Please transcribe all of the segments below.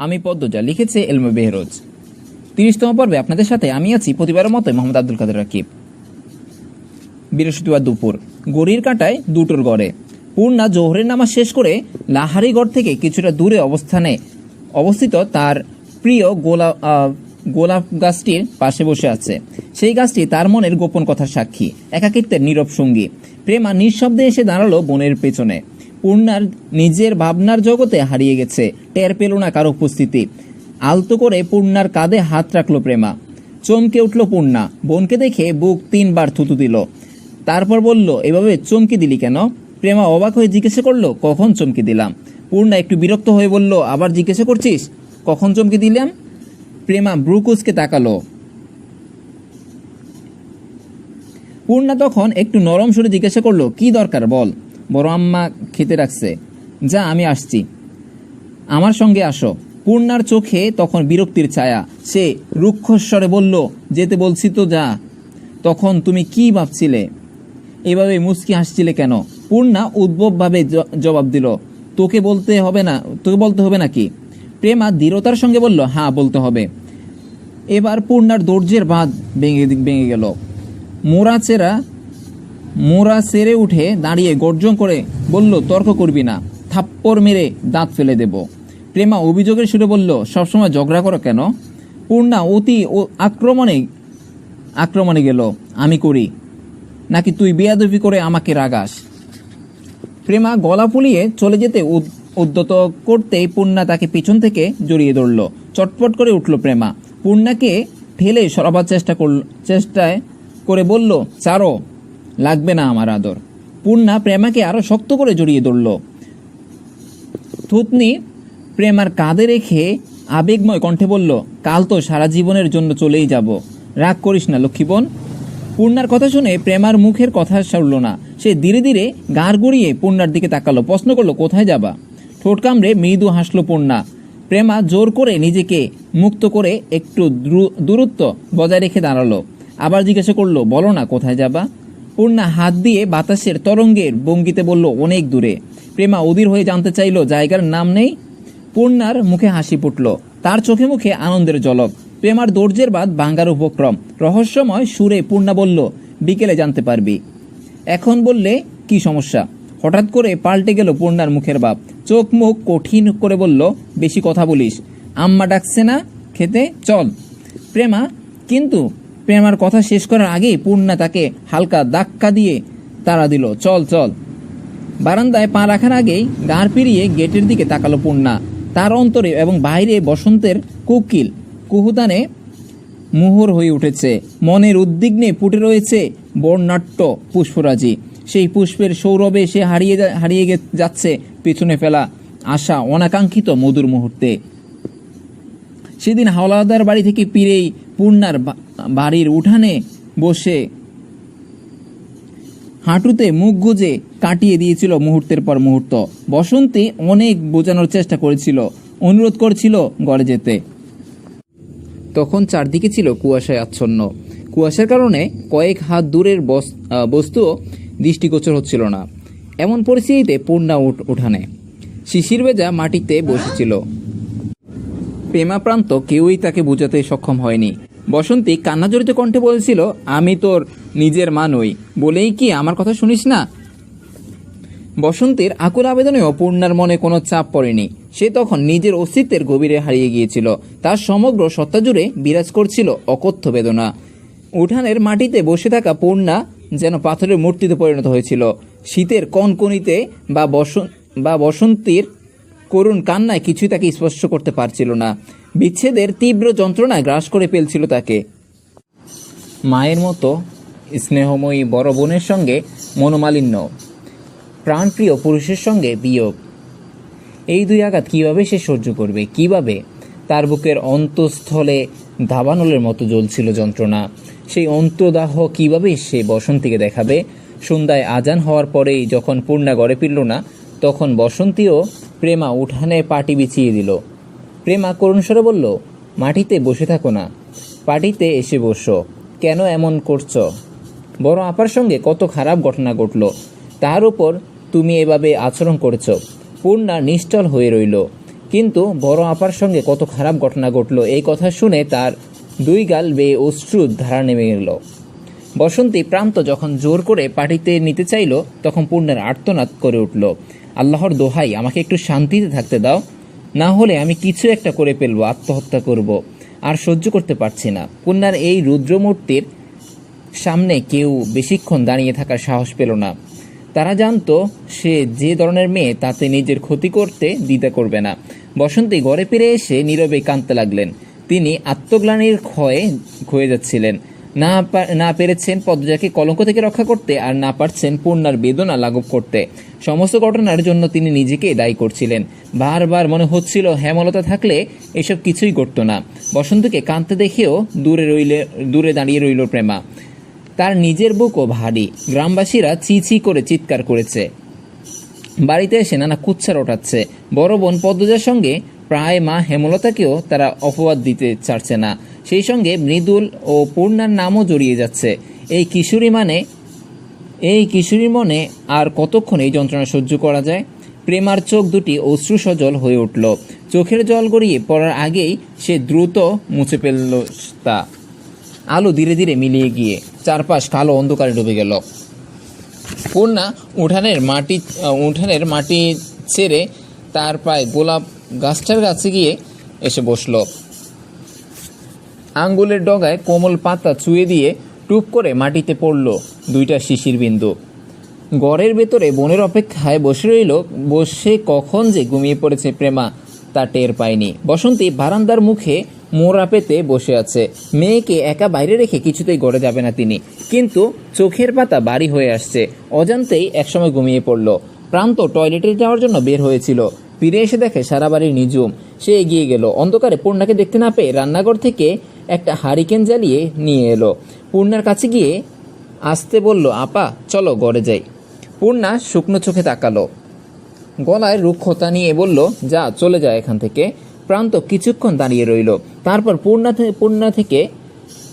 আমি পদ্মজা লিখেছে এলমে বেহরোজ। তিরিশতম পর্বে আপনাদের সাথে আমি আছি প্রতিবারের মতো মোহাম্মদ আব্দুল কাদের রাকিব। বৃহস্পতিবার দুপুর গড়ির কাঁটায় দুটোর গড়ে। পূর্ণা জোহরের নামাজ শেষ করে লাহারিগড় থেকে কিছুটা দূরে অবস্থানে অবস্থিত তার প্রিয় আহ, গোলাপ গাছটির পাশে বসে আছে। সেই গাছটি তার মনের গোপন কথার সাক্ষী একাকিত্বের নীরব সঙ্গী। প্রেমা নিঃশব্দে এসে দাঁড়াল বনের পেছনে। পূর্ণার নিজের ভাবনার জগতে হারিয়ে গেছে। টের পেল না কারও উপস্থিতি। আলতো করে পূর্ণার কাঁধে হাত রাখল প্রেমা। চমকে উঠল পূর্ণা। বোনকে দেখে বুক তিনবার থুতু দিল। তারপর বলল, এভাবে চমকে দিলি কেন? প্রেমা অবাক হয়ে জিজ্ঞাসা করল, কখন চমকে দিলাম? পূর্ণা একটু বিরক্ত হয়ে বলল, আবার জিজ্ঞাসা করছিস? কখন চমকে দিলাম? প্রেমা ব্রুকুসকে তাকালো। পূর্ণা তখন একটু নরম সুরে জিজ্ঞাসা করল, কি দরকার বল? বড় আম্মা খেতে রাখছে। যা, আমি আসছি। আমার সঙ্গে আসো। পূর্ণার চোখে তখন বিরক্তির ছায়া। সে রুক্ষস্বরে বলল, যেতে বলছি তো যা। তখন তুমি কি ভাবছিলে? এভাবে মুচকি হাসছিলে কেন? পূর্ণা উদ্ভবভাবে জবাব দিল, তোকে বলতে হবে না, তোকে বলতে হবে নাকি? প্রেমা দৃঢ়তার সঙ্গে বলল হ্যাঁ বলতে হবে। এবার পূর্ণার দর্জের বাঁধ ভেঙে ভেঙে গেল। মোরাচেরা মোরা সেরে উঠে দাঁড়িয়ে গর্জন করে বলল, তর্ক করবি না, থাপ্পড় মেরে দাঁত ফেলে দেব। প্রেমা অভিযোগের সুরে বলল, সবসময় ঝগড়া করো কেন? পূর্ণা অতি আক্রমণে আক্রমণে গেল, আমি করি, নাকি তুই বেয়াদবি করে আমাকে রাগাস? প্রেমা গলা ফুলিয়ে চলে যেতে উদ- উদ্যত করতেই পূর্ণা তাকে পিছন থেকে জড়িয়ে ধরল। চটপট করে উঠল প্রেমা। পূর্ণাকে ঠেলে সরাবার চেষ্টা করল, চেষ্টায় করে বলল চারো লাগবে না আমার আদর। পূর্ণা প্রেমাকে আরও শক্ত করে জড়িয়ে ধরল। থুতনি প্রেমার কাঁধে রেখে আবেগময় কণ্ঠে বলল, কাল তো সারা জীবনের জন্য চলেই যাব। রাগ করিস না লক্ষ্মীবন পূর্ণার কথা শুনে প্রেমার মুখের কথা সরল না। সে ধীরে ধীরে গাড় গড়িয়ে পূর্ণার দিকে তাকালো, প্রশ্ন করল, কোথায় যাবা? ঠোঁট কামড়ে মৃদু হাসলো পূর্ণা। প্রেমা জোর করে নিজেকে মুক্ত করে একটু দ্রু- দূরত্ব বজায় রেখে দাঁড়াল। আবার জিজ্ঞাসা করল, বলো না, কোথায় যাবা? পূর্ণা হাত দিয়ে বাতাসের তরঙ্গের বঙ্গিতে বলল, অনেক দূরে। প্রেমা অধীর হয়ে জানতে চাইলো, জায়গার নাম নেই? পূর্ণার মুখে হাসি ফুটল। তার চোখে মুখে আনন্দের জলক প্রেমার দর্জের বাদ ভাঙ্গার উপক্রম। রহস্যময় সুরে পূর্ণা বলল, বিকেলে জানতে পারবি। এখন বললে, কি সমস্যা? হঠাৎ করে পাল্টে গেল পূর্ণার মুখের বাপ চোখ মুখ কঠিন করে বলল, বেশি কথা বলিস। আম্মা ডাকছে না, খেতে চল। প্রেমা, কিন্তু প্রেমার কথা শেষ করার আগেই পূর্ণা তাকে হালকা ধাক্কা দিয়ে তাড়া দিল, চল চল। বারান্দায় পা রাখার আগেই গাড় পেরিয়ে গেটের দিকে তাকালো পূর্ণা। তার অন্তরে এবং বাইরে বসন্তের কুকিল কুহুদানে মুহুর হয়ে উঠেছে। মনের উদ্বিগ্নে ফুটে রয়েছে বর্ণাট্য পুষ্পরাজি। সেই পুষ্পের সৌরভে সে হারিয়ে হারিয়ে যাচ্ছে পেছনে ফেলা আশা অনাকাঙ্ক্ষিত মধুর মুহূর্তে। সেদিন হাওলাদার বাড়ি থেকে ফিরেই পূর্ণার বাড়ির উঠানে বসে হাঁটুতে মুখ গুজে কাটিয়ে দিয়েছিল মুহূর্তের পর মুহূর্ত। বসন্তী অনেক বোঝানোর চেষ্টা করেছিল, অনুরোধ করছিল গড়ে যেতে। তখন চারদিকে ছিল কুয়াশায় আচ্ছন্ন। কুয়াশার কারণে কয়েক হাত দূরের বস্তুও দৃষ্টিগোচর হচ্ছিল না। এমন পরিস্থিতিতে পূর্ণা উঠ- উঠানে। শিশির ভেজা মাটিতে বসেছিল। প্রেমাপ্রান্ত কেউই তাকে বোঝাতে সক্ষম হয়নি। বসন্তী কান্নাজড়িত কণ্ঠে বলেছিল, আমি তোর নিজের মা নই। বলেই কি আমার কথা শুনিস না? বসন্তের আকুল আবেদনেও পূর্ণার মনে কোনো চাপ পড়েনি। সে তখন নিজের অস্তিত্বের গভীরে হারিয়ে গিয়েছিল। তার সমগ্র সত্তা জুড়ে বিরাজ করছিল অকথ্য বেদনা। উঠানের মাটিতে বসে থাকা পূর্ণা যেন পাথরের মূর্তিতে পরিণত হয়েছিল। শীতের কনকনিতে বা বসন্ত বা বসন্তীর করুণ কান্নায় কিছুই তাকে স্পর্শ করতে পারছিল না। বিচ্ছেদের তীব্র যন্ত্রণায় গ্রাস করে ফেলছিল তাকে। মায়ের মতো স্নেহময়ী বড় বোনের সঙ্গে মনোমালিন্য, প্রাণপ্রিয় পুরুষের সঙ্গে বিয়োগ। এই দুই আঘাত কীভাবে সে সহ্য করবে, কীভাবে? তার বুকের অন্তঃস্থলে দাবানলের মতো জ্বলছিল যন্ত্রণা। সেই অন্তদাহ কীভাবে সে বসন্তীকে দেখাবে? সন্ধ্যায় আজান হওয়ার পরেই যখন পূর্ণা গড়ে ফিরল না, তখন বসন্তীও প্রেমা উঠানে পাটি বিছিয়ে দিল। প্রেমা করুণস্বরে বলল, মাটিতে বসে থাকো না, পাটিতে এসে বসো। কেন এমন করছ? বড় আপার সঙ্গে কত খারাপ ঘটনা ঘটল। তার উপর তুমি এভাবে আচরণ করেছ, পূর্ণা নিশ্চল হয়ে রইল। কিন্তু বড় আপার সঙ্গে কত খারাপ ঘটনা ঘটলো, এই কথা শুনে তার দুই গাল বেয়ে অশ্রুর ধারা নেমে গেল বসন্তী প্রান্ত যখন জোর করে পার্টিতে নিতে চাইল, তখন পূর্ণের আর্তনাদ করে উঠল। আল্লাহর দোহাই, আমাকে একটু শান্তিতে থাকতে দাও। না হলে আমি কিছু একটা করে ফেলব, আত্মহত্যা করব। আর সহ্য করতে পারছি না। পূর্ণার এই রুদ্রমূর্তির সামনে কেউ বেশিক্ষণ দাঁড়িয়ে থাকার সাহস পেল না। তারা জানতো, সে যে ধরনের মেয়ে, তাতে নিজের ক্ষতি করতে দ্বিধা করবে না। বসন্তী ঘরে ফিরে এসে নীরবে কাঁদতে লাগলেন। তিনি আত্মগ্লানির ক্ষয়ে ক্ষয়ে যাচ্ছিলেন। না না পেরেছেন পদ্মজাকে কলঙ্ক থেকে রক্ষা করতে আর না পারছেন পূর্ণার বেদনা লাঘব করতে। সমস্ত ঘটনার জন্য তিনি নিজেকে দায়ী করছিলেন। বারবার মনে হচ্ছিল হেমলতা থাকলে এসব কিছুই করতো না। বসন্তকে কাঁদতে দেখেও দূরে রইলে, দূরে দাঁড়িয়ে রইল প্রেমা। তার নিজের বুকও ভারী। গ্রামবাসীরা চি চি করে চিৎকার করেছে। বাড়িতে এসে নানা কুচ্ছার ওঠাচ্ছে। বড় বোন পদ্মজার সঙ্গে প্রায় মা হেমলতাকেও তারা অপবাদ দিতে চাচ্ছে না। সেই সঙ্গে মৃদুল ও পূর্ণার নামও জড়িয়ে যাচ্ছে। এই কিশোরী মানে এই কিশোরীর মনে আর কতক্ষণ এই যন্ত্রণা সহ্য করা যায়? প্রেমার চোখ দুটি অশ্রু সজল হয়ে উঠল। চোখের জল গড়িয়ে পড়ার আগেই সে দ্রুত মুছে ফেলল তা। আলো ধীরে ধীরে মিলিয়ে গিয়ে চারপাশ কালো অন্ধকারে ডুবে গেল। পূর্ণা উঠানের মাটি উঠানের মাটি ছেড়ে তার পায়ে গোলাপ গাছটার কাছে গিয়ে এসে বসল। আঙ্গুলের ডগায় কোমল পাতা চুয়ে দিয়ে টুপ করে মাটিতে পড়ল দুইটা শিশির বিন্দু। গড়ের ভেতরে বনের অপেক্ষায় বসে রইল, বসে কখন যে ঘুমিয়ে পড়েছে প্রেমা তা টের পায়নি। বসন্তী বারান্দার মুখে মোড়া পেতে বসে আছে। মেয়েকে একা বাইরে রেখে কিছুতেই গড়ে যাবে না তিনি। কিন্তু চোখের পাতা বাড়ি হয়ে আসছে। অজান্তেই একসময় ঘুমিয়ে পড়ল। প্রান্ত টয়লেটে যাওয়ার জন্য বের হয়েছিল। ফিরে এসে দেখে সারা বাড়ি নিঝুম। সে এগিয়ে গেল। অন্ধকারে পূর্ণাকে দেখতে না পেয়ে রান্নাঘর থেকে একটা হারিকেন জ্বালিয়ে নিয়ে এলো। পূর্ণার কাছে গিয়ে আসতে বলল, আপা, চলো ঘরে যাই। পূর্ণা শুকনো চোখে তাকালো। গলায় রুক্ষতা নিয়ে বলল, যা, চলে যায় এখান থেকে। প্রান্ত কিছুক্ষণ দাঁড়িয়ে রইল। তারপর পূর্ণা পূর্ণা থেকে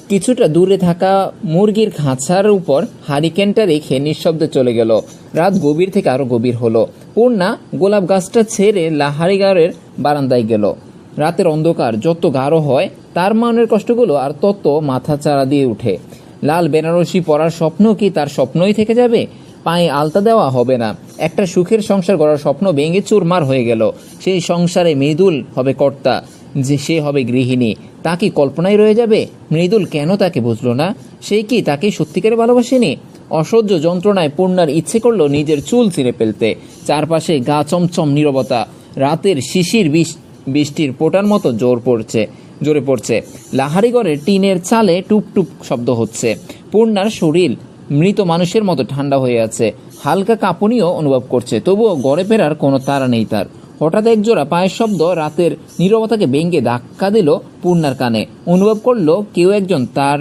কিছুটা দূরে থাকা মুরগির খাঁচার উপর হারিকেনটা রেখে নিঃশব্দে চলে গেল। রাত গভীর থেকে আরও গভীর হলো। পূর্ণা গোলাপ গাছটা ছেড়ে লাহারিগারের বারান্দায় গেল। রাতের অন্ধকার যত গাঢ় হয়, তার মনের কষ্টগুলো আর তত মাথা চারা দিয়ে উঠে। লাল বেনারসি পরার স্বপ্ন কি তার স্বপ্নই থেকে যাবে? পায়ে আলতা দেওয়া হবে না। একটা সুখের সংসার গড়ার স্বপ্ন ভেঙে চুরমার হয়ে গেল। সেই সংসারে মৃদুল হবে কর্তা, যে সে হবে গৃহিণী। তা কি কল্পনায় রয়ে যাবে? মৃদুল কেন তাকে বুঝলো না? সেই কি তাকে সত্যিকারে ভালোবাসেনি? অসহ্য যন্ত্রণায় পূর্ণার ইচ্ছে করল নিজের চুল ছিঁড়ে ফেলতে। চারপাশে গা চমচম নীরবতা। রাতের শিশির বৃষ- বৃষ্টির পোটার মতো জোর পড়ছে, জোরে পড়ছে। লাহারিগড়ের টিনের চালে টুপ টুপ শব্দ হচ্ছে। পূর্ণার শরীর মৃত মানুষের মতো ঠান্ডা হয়ে আছে। হালকা কাঁপুনিও অনুভব করছে, তবুও গড়ে ফেরার কোনো তারা নেই তার। হঠাৎ একজোড়া পায়ের শব্দ রাতের নীরবতাকে ভেঙে ধাক্কা দিল পূর্ণার কানে। অনুভব করল কেউ একজন তার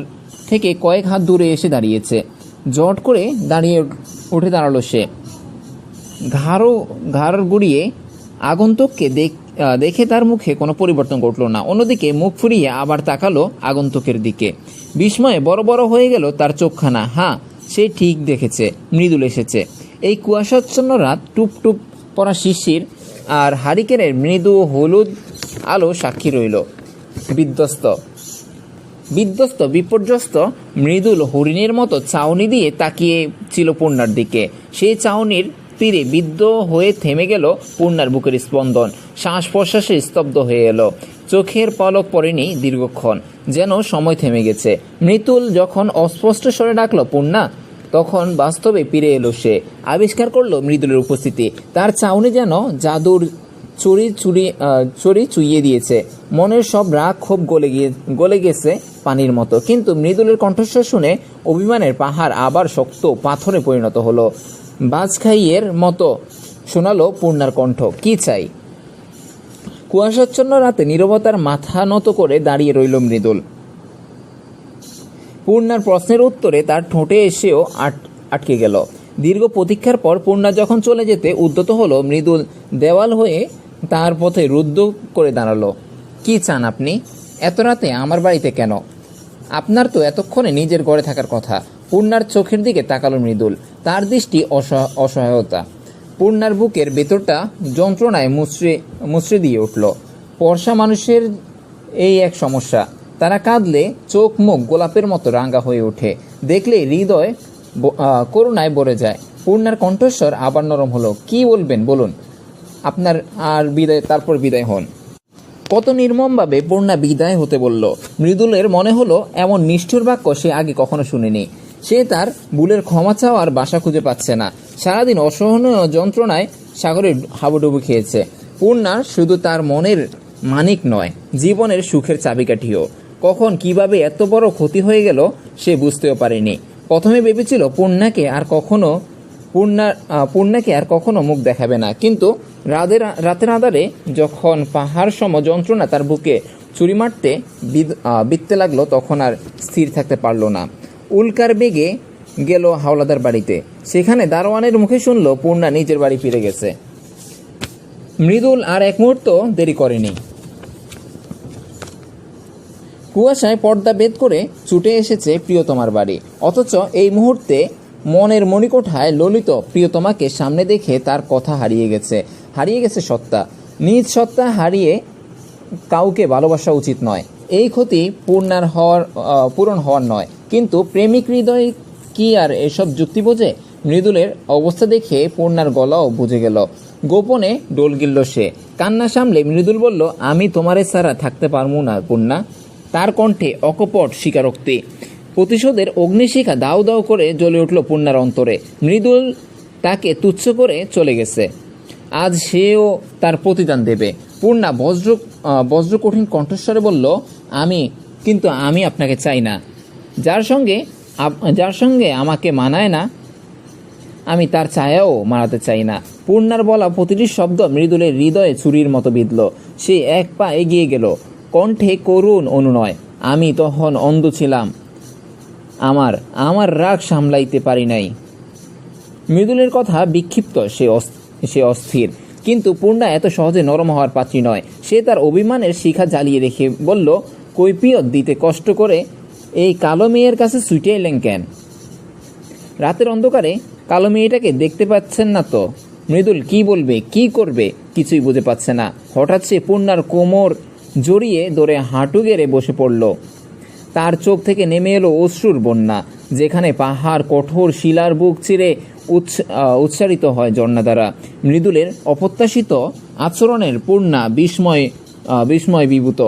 থেকে কয়েক হাত দূরে এসে দাঁড়িয়েছে। জট করে দাঁড়িয়ে উঠে দাঁড়াল সে। ঘাড়ও ঘাড় গুড়িয়ে আগন্তুককে দেখ- তার মুখে কোনো পরিবর্তন ঘটলো না। অন্যদিকে মুখ ফুরিয়ে আবার তাকালো আগন্তুকের দিকে। বিস্ময়ে বড় বড় হয়ে গেল তার চোখখানা। হ্যাঁ সে ঠিক দেখেছে, মৃদুল এসেছে। এই কুয়াশাচ্ছন্ন রাত টুপ টুপ পড়া শিশির আর হারিকেনের মৃদু হলুদ আলো সাক্ষী রইল। বিধ্বস্ত। বিধ্বস্ত, বিপর্যস্ত, মৃদুল হরিণের মতো চাউনি দিয়ে তাকিয়ে ছিল পূর্ণার দিকে। সেই চাউনির তীরে বিদ্ধ হয়ে থেমে গেল পূর্ণার বুকের স্পন্দন। শ্বাস প্রশ্বাসে স্তব্ধ হয়ে এলো। চোখের পলক পড়েনি দীর্ঘক্ষণ, যেন সময় থেমে গেছে। মৃতুল যখন অস্পষ্ট স্বরে ডাকলো পূর্ণা, তখন বাস্তবে ফিরে এলো সে। আবিষ্কার করল মৃদুলের উপস্থিতি। তার চাউনি যেন জাদুর চুরি চুরি চুরি চুইয়ে দিয়েছে। মনের সব রাগ ক্ষোভ গলে গিয়ে, গলে গেছে পানির মতো। কিন্তু মৃদুলের কণ্ঠস্বর শুনে অভিমানের পাহাড় আবার শক্ত পাথরে পরিণত হলো। বাজখাইয়ের মতো শোনালো পূর্ণার কণ্ঠ, কি চাই? কুয়াশাচ্ছন্ন রাতে নীরবতার মাথা নত করে দাঁড়িয়ে রইল মৃদুল। পূর্ণার প্রশ্নের উত্তরে তার ঠোঁটে এসেও আট- আটকে গেল। দীর্ঘ প্রতীক্ষার পর পূর্ণা যখন চলে যেতে উদ্যত হলো, মৃদুল দেওয়াল হয়ে তার পথে রুদ্ধ করে দাঁড়াল। কি চান আপনি? এত রাতে আমার বাড়িতে কেন? আপনার তো এতক্ষণে নিজের ঘরে থাকার কথা। পূর্ণার চোখের দিকে তাকালো মৃদুল। তার দৃষ্টি অসহ- অসহায়তা। পূর্ণার বুকের ভেতরটা যন্ত্রণায় মুচড়ে মুচড়ে দিয়ে উঠল। পর্ষা মানুষের এই এক সমস্যা। তারা কাঁদলে চোখ মুখ গোলাপের মতো রাঙ্গা হয়ে ওঠে। দেখলে হৃদয় করুণায় ভরে যায়। পূর্ণার কণ্ঠস্বর আবার নরম হলো। কি বলবেন? বলুন। আপনার আর বিদায়, তারপর বিদায় হন। কত নির্মমভাবে পূর্ণা বিদায় হতে বলল। মৃদুলের মনে হলো, এমন নিষ্ঠুর বাক্য সে আগে কখনো শুনেনি। সে তার ভুলের ক্ষমা চাওয়ার বাসা খুঁজে পাচ্ছে না। সারাদিন অসহনীয় যন্ত্রণায় সাগরে হাবুডুবু খেয়েছে। পূর্ণা শুধু তার মনের মানিক নয়, জীবনের সুখের চাবিকাঠিও। কখন কীভাবে এত বড় ক্ষতি হয়ে গেল, সে বুঝতেও পারেনি। প্রথমে ভেবেছিল পূর্ণাকে আর কখনো পূর্ণা পূর্ণাকে আর কখনো মুখ দেখাবে না। কিন্তু রাতের রাতের আধারে যখন পাহাড় সম যন্ত্রণা তার বুকে চুরি মারতে বিধতে লাগল, তখন আর স্থির থাকতে পারল না। উল্কার বেগে গেল হাওলাদার বাড়িতে। সেখানে দারোয়ানের মুখে শুনলো পূর্ণা নিজের বাড়ি ফিরে গেছে। মৃদুল আর এক মুহূর্ত দেরি করেনি। কুয়াশায় পর্দা বেদ করে ছুটে এসেছে প্রিয়তমার বাড়ি। অথচ এই মুহূর্তে মনের মণিকোঠায় ললিত প্রিয়তমাকে সামনে দেখে তার কথা হারিয়ে গেছে। হারিয়ে গেছে সত্তা। নিজ সত্তা হারিয়ে কাউকে ভালোবাসা উচিত নয়। এই ক্ষতি পূর্ণার হওয়ার পূরণ হওয়ার নয়। কিন্তু প্রেমিক হৃদয় কি আর এসব যুক্তি বোঝে? মৃদুলের অবস্থা দেখে পূর্ণার গলাও বুঝে গেল। গোপনে ডোল গিলল সে। কান্না সামলে মৃদুল বলল, আমি তোমারে ছাড়া থাকতে পারব না, পূর্ণা। তার কণ্ঠে অকপট স্বীকারোক্তি। প্রতিশোধের অগ্নিশিখা দাউ দাউ করে জ্বলে উঠল পূর্ণার অন্তরে। মৃদুল তাকে তুচ্ছ করে চলে গেছে। আজ সেও তার প্রতিদান দেবে। পূর্ণা বজ্র বজ্র কঠিন কণ্ঠস্বরে বলল, আমি, কিন্তু আমি আপনাকে চাই না। যার সঙ্গে যার সঙ্গে আমাকে মানায় না, আমি তার ছায়াও মারাতে চাই না। পূর্ণার বলা প্রতিটি শব্দ মৃদুলের হৃদয়ে ছুরির মতো বিঁধল। সে এক পা এগিয়ে গেল। কণ্ঠে করুণ অনুনয়, আমি তখন অন্ধ ছিলাম। আমার আমার রাগ সামলাইতে পারি নাই। মৃদুলের কথা বিক্ষিপ্ত, সে সে অস্থির। কিন্তু পূর্ণা এত সহজে নরম হওয়ার পাত্রী নয়। সে তার অভিমানের শিখা জ্বালিয়ে রেখে বলল কৈপিয়ত দিতে কষ্ট করে এই কালো মেয়ের কাছে ছুটে এলেন কেন? রাতের অন্ধকারে কালো মেয়েটাকে দেখতে পাচ্ছেন না তো। মৃদুল কি বলবে, কি করবে, কিছুই বুঝে পাচ্ছে না। হঠাৎ সে পূর্ণার কোমর জড়িয়ে ধরে হাঁটু গেড়ে বসে পড়ল। তার চোখ থেকে নেমে এলো অশ্রুর বন্যা, যেখানে পাহাড়, কঠোর শিলার বুক চিরে উচ্চারিত হয় ঝর্ণা দ্বারা। মৃদুলের অপ্রত্যাশিত আচরণের পূর্ণা বিস্ময় বিস্ময় বিভূত।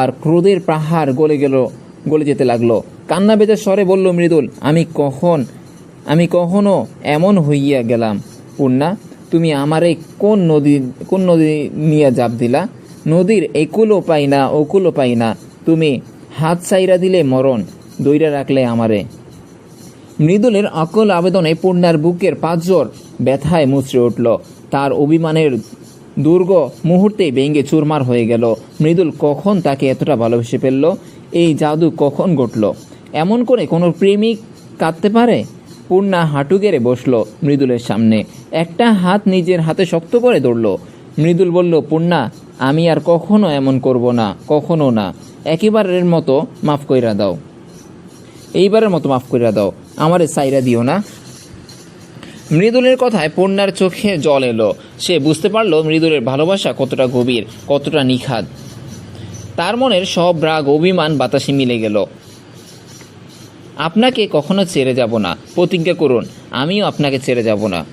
আর ক্রোধের পাহাড় গলে গেল, গলে যেতে লাগল। কান্না বেজে স্বরে বলল মৃদুল, আমি কখন, আমি কখনো এমন হইয়া গেলাম? পূর্ণা, তুমি আমারে কোন নদী কোন নদী নিয়ে জাপ দিলা? নদীর একুলও পাই না ওকুলও পাই না। তুমি হাত চাইরা দিলে মরণ, দইরা রাখলে আমারে। মৃদুলের অকল আবেদনে পূর্ণার বুকের পাঁচজোর ব্যথায় মুচড়ে উঠল। তার অভিমানের দুর্গ মুহূর্তেই ভেঙে চুরমার হয়ে গেল। মৃদুল কখন তাকে এতটা ভালোবেসে ফেলল? এই জাদু কখন ঘটল? এমন করে কোনো প্রেমিক কাঁদতে পারে? পূর্ণা হাঁটু গেড়ে বসল মৃদুলের সামনে। একটা হাত নিজের হাতে শক্ত করে ধরল। মৃদুল বলল, পূর্ণা, আমি আর কখনো এমন করব না, কখনো না। একেবারের মতো মাফ কইরা দাও। এইবারের মতো মাফ কইরা দাও। আমারে সাইরা দিও না। মৃদুলের কথায় পূর্ণার চোখে জল এলো। সে বুঝতে পারল মৃদুলের ভালোবাসা কতটা গভীর, কতটা নিখাদ। তার মনের সব রাগ, অভিমান, বাতাসে মিলে গেল। আপনাকে কখনো ছেড়ে যাব না। প্রতিজ্ঞা করুন, আমিও আপনাকে ছেড়ে যাব না।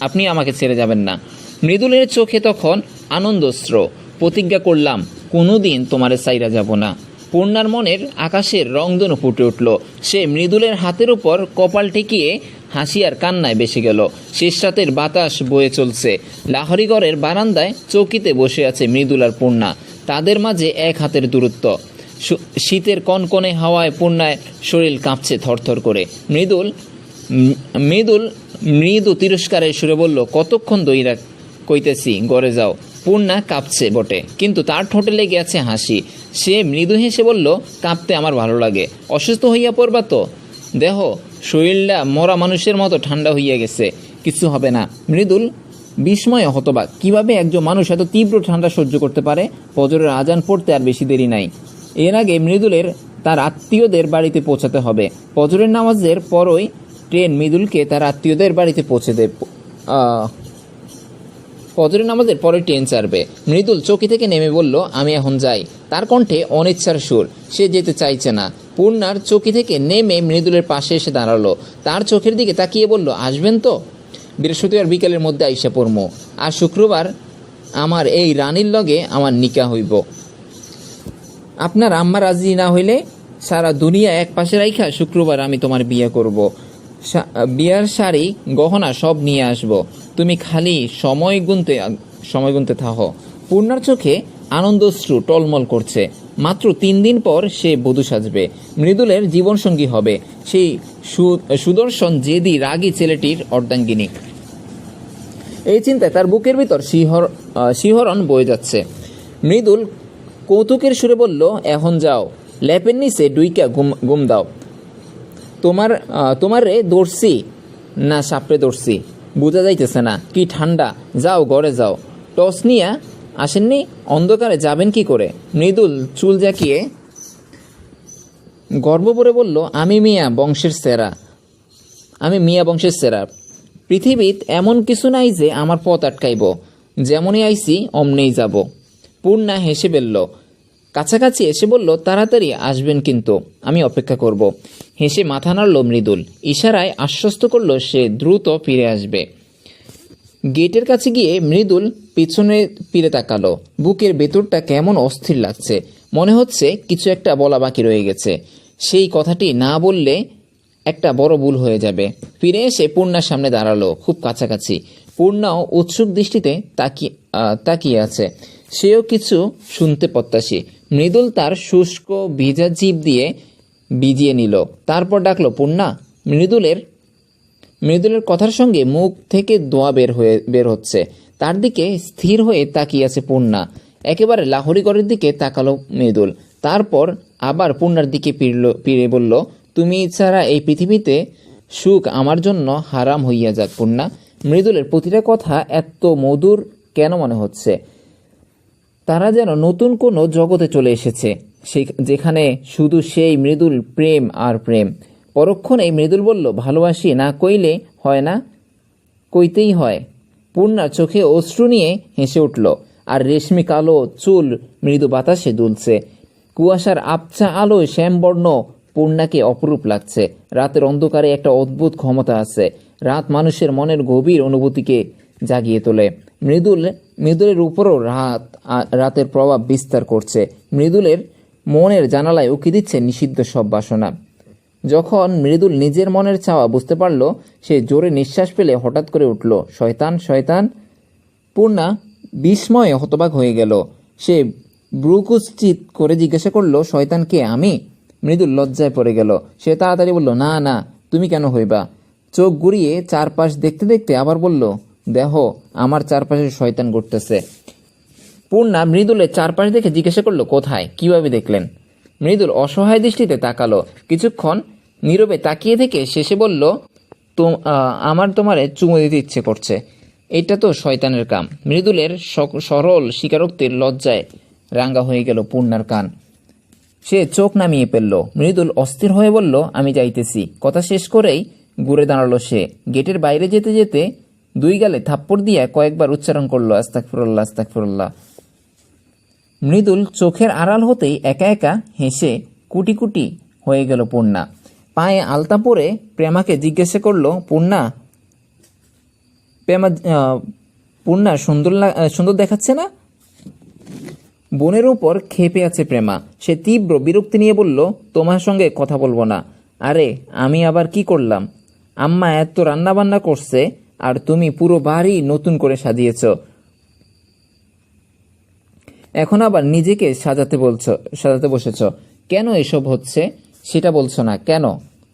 আপনি আমাকে ছেড়ে যাবেন না। মৃদুলের চোখে তখন আনন্দস্র। প্রতিজ্ঞা করলাম কোনোদিন তোমারে সাইরা যাব না। পূর্ণার মনের আকাশের রংধনু ফুটে উঠল। সে মৃদুলের হাতের উপর কপাল ঠেকিয়ে হাসি আর কান্নায় বেসে গেল। শেষ রাতের বাতাস বয়ে চলছে। লাহরিগড়ের বারান্দায় চৌকিতে বসে আছে মৃদুল আর পূর্ণা। তাদের মাঝে এক হাতের দূরত্ব। শীতের কনকনে হাওয়ায় পূর্ণায় শরীর কাঁপছে থরথর করে। মৃদুল মৃদুল, মৃদু তিরস্কারে সুরে বলল, কতক্ষণ দইরা কইতেছি, গড়ে যাও। পূর্ণা কাঁপছে বটে। কিন্তু তার ঠোঁটে লেগে আছে হাসি। সে মৃদু হেসে বলল, কাঁপতে আমার ভালো লাগে। অসুস্থ হইয়া পড়বা তো? দেহ, শরীরটা মরা মানুষের মতো ঠান্ডা হইয়া গেছে। কিছু হবে না। মৃদুল, বিস্ময় হতবাক কীভাবে একজন মানুষ এত তীব্র ঠান্ডা সহ্য করতে পারে? ফজরের আজান পড়তে আর বেশি দেরি নাই। এর আগে মৃদুলের তার আত্মীয়দের বাড়িতে পৌঁছাতে হবে। ফজরের নামাজের পরই ট্রেন মৃদুলকে তার আত্মীয়দের বাড়িতে পৌঁছে দেব। ফজরের নামাজের পরে ট্রেন ছাড়বে। মৃদুল চৌকি থেকে নেমে বলল, আমি এখন যাই। তার কণ্ঠে অনিচ্ছার সুর, সে যেতে চাইছে না। পূর্ণার চৌকি থেকে নেমে মৃদুলের পাশে এসে দাঁড়াল। তার চোখের দিকে তাকিয়ে বলল, আসবেন তো? বৃহস্পতিবার বিকেলের মধ্যে আইসা পড়মো। আর শুক্রবার আমার এই রানীর লগে আমার নিকা হইব। আপনার আম্মা রাজি না হইলে সারা দুনিয়া এক পাশে রাইখা শুক্রবার আমি তোমার বিয়ে করব। বিয়ার শাড়ি, গহনা সব নিয়ে আসব। তুমি খালি সময় গুনতে সময় গুনতে থাকো পূর্ণার চোখে আনন্দশ্রু টলমল করছে। মাত্র তিন দিন পর সে বধূ সাজবে। মৃদুলের জীবনসঙ্গী হবে। সেই সুদর্শন জেদি রাগী ছেলেটির অর্ধাঙ্গিনী। এই চিন্তায় তার বুকের ভিতর শিহর শিহরণ বয়ে যাচ্ছে। মৃদুল কৌতুকের সুরে বলল, এখন যাও। ল্যাপের নিচে ডুইকা ঘুম ঘুম দাও। তোমার তোমার রে দর্শি না, সাপড়ে দর্শি বোঝা যাইতেছে না। কি ঠান্ডা? যাও, ঘরে যাও। টস নিয়ে আসেননি? অন্ধকারে যাবেন কি করে? মৃদুল চুল জাকিয়ে গর্ব করে বলল, আমি মিয়া বংশের সেরা। আমি মিয়া বংশের সেরা। পৃথিবীত এমন কিছু নাই যে আমার পথ আটকাইব। যেমনই আইছি অমনেই যাব। পূর্ণা হেসে বেলল কাছাকাছি এসে বলল, তাড়াতাড়ি আসবেন কিন্তু, আমি অপেক্ষা করব। হেসে মাথা নাড়ল মৃদুল। ইশারায় আশ্বস্ত করল, সে দ্রুত ফিরে আসবে। গেটের কাছে গিয়ে মৃদুল পিছনে ফিরে তাকালো। বুকের ভেতরটা কেমন অস্থির লাগছে। মনে হচ্ছে কিছু একটা বলা বাকি রয়ে গেছে। সেই কথাটি না বললে একটা বড় ভুল হয়ে যাবে। ফিরে এসে পূর্ণার সামনে দাঁড়াল, খুব কাছাকাছি। পূর্ণাও উৎসুক দৃষ্টিতে তাকিয়ে তাকিয়ে আছে। সেও কিছু শুনতে প্রত্যাশী। মৃদুল তার শুষ্ক ভিজা জিভ দিয়ে ভিজিয়ে নিল। তারপর ডাকলো, পূর্ণা, মৃদুলের মৃদুলের কথার সঙ্গে মুখ থেকে দোয়া বের হয়ে, বের হচ্ছে। তার দিকে স্থির হয়ে তাকিয়ে আছে পূর্ণা। একেবারে লাহোরি ঘরের দিকে তাকালো মৃদুল। তারপর আবার পূর্ণার দিকে ফিরল, ফিরে বলল, তুমি ছাড়া এই পৃথিবীতে সুখ আমার জন্য হারাম হইয়া যাক পূর্ণা। মৃদুলের প্রতিটা কথা এত মধুর কেন মনে হচ্ছে? তারা যেন নতুন কোনো জগতে চলে এসেছে যেখানে শুধু সেই মৃদুল প্রেম আর প্রেম। পরক্ষণেই মৃদুল বলল, ভালোবাসি, না কইলে হয় না? কইতেই হয়। পূর্ণা চোখে অশ্রু নিয়ে হেসে উঠল, আর রেশমি কালো চুল মৃদু বাতাসে দুলছে। কুয়াশার আবছা আলোয় শ্যামবর্ণ পূর্ণাকে অপরূপ লাগছে। রাতের অন্ধকারে একটা অদ্ভুত ক্ষমতা আছে। রাত মানুষের মনের গভীর অনুভূতিকে জাগিয়ে তোলে। মৃদুল, মৃদুলের উপরও রাত রাতের প্রভাব বিস্তার করছে। মৃদুলের মনের জানালায় উকি দিচ্ছে নিষিদ্ধ সব বাসনা। যখন মৃদুল নিজের মনের চাওয়া বুঝতে পারল, সে জোরে নিঃশ্বাস ফেলে হঠাৎ করে উঠল, শয়তান শয়তান। পূর্ণা বিস্ময়ে হতবাক হয়ে গেল। সে ব্রুকুশ্চিত করে জিজ্ঞাসা করল, শয়তান কে, আমি? মৃদুল লজ্জায় পড়ে গেল। সে তাড়াতাড়ি বলল, না না, তুমি কেন হইবা? চোখ ঘুরিয়ে চারপাশ দেখতে দেখতে আবার বলল দেহ আমার চারপাশে শয়তান ঘটতেছে পূর্ণা মৃদুলের চারপাশ দেখে জিজ্ঞাসা করল, কোথায়? কীভাবে দেখলেন? মৃদুল অসহায় দৃষ্টিতে তাকালো। কিছুক্ষণ নীরবে তাকিয়ে থেকে শেষে বলল তো আমার তোমারে চুমু দিতে ইচ্ছে করছে। এটা তো শয়তানের কাম। মৃদুলের সরল স্বীকারোক্তির লজ্জায় রাঙ্গা হয়ে গেল পূর্ণার কান। সে চোখ নামিয়ে ফেলল। মৃদুল অস্থির হয়ে বলল, আমি যাইতেছি। কথা শেষ করেই ঘুরে দাঁড়াল সে। গেটের বাইরে যেতে যেতে দুই গালে থাপ্পড় দিয়ে কয়েকবার উচ্চারণ করল আস্তাক ফিরল্লাহ আস্তাক ফিরল্লাহ মৃদুল চোখের আড়াল হতেই একা একা হেসে কুটি কুটি হয়ে গেল পূর্ণা। পায়ে আলতা পরে প্রেমাকে জিজ্ঞাসা করল, পূর্ণা, প্রেমা পূর্ণা সুন্দর সুন্দর দেখাচ্ছে না? বোনের উপর খেপে আছে প্রেমা। সে তীব্র বিরক্তি নিয়ে বলল, তোমার সঙ্গে কথা বলব না। আরে, আমি আবার কি করলাম? আম্মা এত রান্না বান্না করছে আর তুমি পুরো বাড়ি নতুন করে সাজিয়েছ। এখন আবার নিজেকে সাজাতে বলছো, সাজাতে বসেছ। কেন এসব হচ্ছে? সেটা বলছো না। কেন?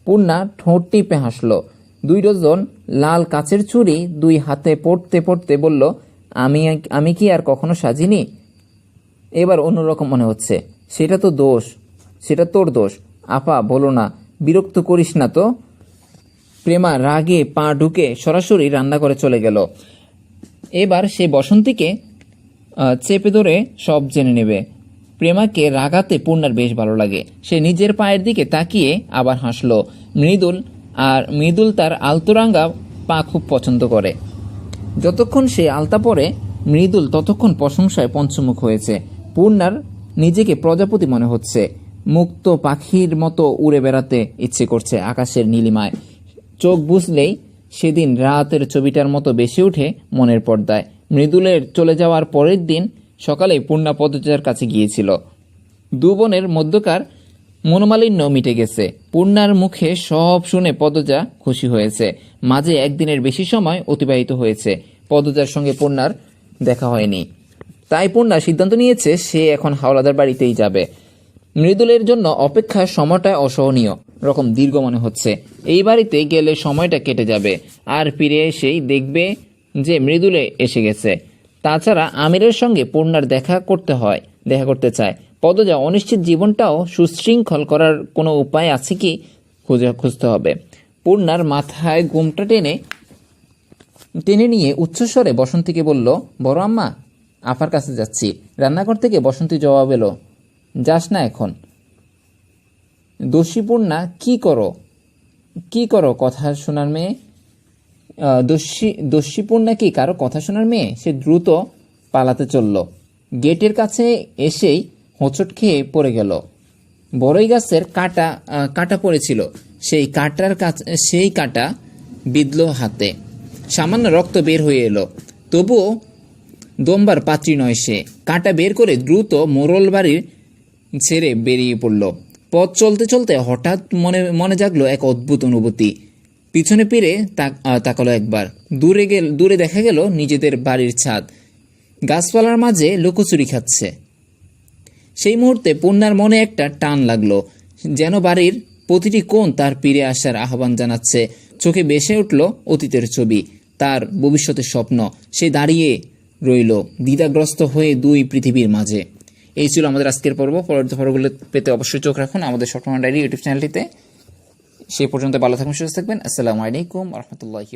পূর্ণা ঠোঁট টিপে হাসলো। দুই ডজন লাল কাচের চুড়ি দুই হাতে পড়তে পড়তে বলল, আমি আমি কি আর কখনো সাজিনি? এবার অন্যরকম মনে হচ্ছে। সেটা তো দোষ, সেটা তোর দোষ। আপা, বলো না, বিরক্ত করিস না তো? প্রেমা রাগে পা ঢুকে সরাসরি রান্না করে চলে গেল। এবার সে বসন্তীকে চেপে ধরে সব জেনে নেবে। প্রেমাকে রাগাতে পূর্ণার বেশ ভালো লাগে। সে নিজের পায়ের দিকে তাকিয়ে আবার হাসলো। মৃদুল আর মৃদুল তার আলতোরাঙ্গা পা খুব পছন্দ করে। যতক্ষণ সে আলতা পরে, মৃদুল ততক্ষণ প্রশংসায় পঞ্চমুখ হয়েছে। পূর্ণার নিজেকে প্রজাপতি মনে হচ্ছে। মুক্ত পাখির মতো উড়ে বেড়াতে ইচ্ছে করছে আকাশের নীলিমায়। চোখ বুঝলেই সেদিন রাতের ছবিটার মতো বেশি উঠে মনের পর্দায়। মৃদুলের চলে যাওয়ার পরের দিন সকালে পূর্ণা পদচার কাছে গিয়েছিল। দু বোনের মধ্যকার মনোমালিন্য মিটে গেছে। পূর্ণার মুখে সব শুনে পদজা খুশি হয়েছে। মাঝে একদিনের বেশি সময় অতিবাহিত হয়েছে। পদজার সঙ্গে পূর্ণার দেখা হয়নি। তাই পূর্ণা সিদ্ধান্ত নিয়েছে সে এখন হাওলাদার বাড়িতেই যাবে। মৃদুলের জন্য অপেক্ষার সময়টা অসহনীয়। রকম দীর্ঘ মনে হচ্ছে। এই বাড়িতে গেলে সময়টা কেটে যাবে, আর ফিরে এসেই দেখবে যে মৃদুলে এসে গেছে। তাছাড়া আমিরের সঙ্গে পূর্ণার দেখা করতে হয়, দেখা করতে চায়। পদজা অনিশ্চিত জীবনটাও সুশৃঙ্খল করার কোনো উপায় আছে কি খুঁজে খুঁজতে হবে। পূর্ণার মাথায় ঘুমটা টেনে টেনে নিয়ে উচ্চস্বরে বসন্তীকে বলল, বড় আম্মা, আপার কাছে যাচ্ছি। রান্নাঘর থেকে বসন্তী জবাব এলো, যাস না এখন। দোষীপূর্ণা কি করো? কি করো কথা শোনার মেয়ে? দস্যি দস্যিপূর্ণা কি? কারও কথা শোনার মেয়ে? সে দ্রুত পালাতে চলল। গেটের কাছে এসেই হোঁচট খেয়ে পড়ে গেল। বড়ই গাছের কাটা কাটা পড়েছিল। সেই কাটার কাছে, সেই কাটা বিঁধল হাতে। সামান্য রক্ত বের হয়ে এলো। তবুও দোমবার পাত্রী নয় সে। কাঁটা বের করে দ্রুত মোরল বাড়ির ছেড়ে বেরিয়ে পড়ল। পথ চলতে চলতে হঠাৎ মনে মনে জাগলো এক অদ্ভুত অনুভূতি। পিছনে তাক- তাকালো একবার। দূরে গেল, দূরে দেখা গেল নিজেদের বাড়ির ছাদ। গাছপালার মাঝে লুকোচুরি খাচ্ছে। সেই মুহূর্তে পূর্ণার মনে একটা টান লাগল, যেন বাড়ির প্রতিটি কোণ তার ফিরে আসার আহ্বান জানাচ্ছে। চোখে বেসে উঠল অতীতের ছবি, তার ভবিষ্যতের স্বপ্ন। সে দাঁড়িয়ে রইল, দ্বিধাগ্রস্ত হয়ে দুই পৃথিবীর মাঝে। এই ছিল আমাদের আজকের পর্ব। পরবর্তী পর্বগুলো পেতে অবশ্যই চোখ রাখুন আমাদের সপ্তম ডায়েরি ইউটিউব চ্যানেলটিতে। সেই পর্যন্ত ভালো থাকুন সুস্থ থাকবেন। আসসালামু আলাইকুম রহমতুল্লাহি